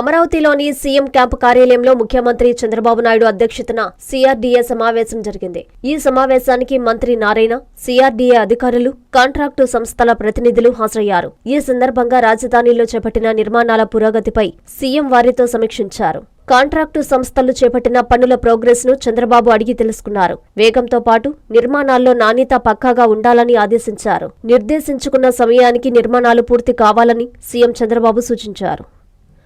అమరావతిలోని CM camp కార్యాలయంలో ముఖ్యమంత్రి చంద్రబాబు నాయుడు అధ్యక్షతన సిఆర్డీఏ సమావేశం జరిగింది. ఈ సమావేశానికి మంత్రి నారాయణ సిఆర్డీఏ అధికారులు కాంట్రాక్టు సంస్థల ప్రతినిధులు హాజరయ్యారు. ఈ సందర్భంగా రాజధానిలో చేపట్టిన నిర్మాణాల పురోగతిపై సీఎం వారితో సమీక్షించారు. కాంట్రాక్టు సంస్థలు చేపట్టిన పనుల ప్రోగ్రెస్ను చంద్రబాబు అడిగి తెలుసుకున్నారు. వేగంతో పాటు నిర్మాణాల్లో నాణ్యత పక్కాగా ఉండాలని ఆదేశించారు. నిర్దేశించుకున్న సమయానికి నిర్మాణాలు పూర్తి కావాలని సీఎం చంద్రబాబు సూచించారు.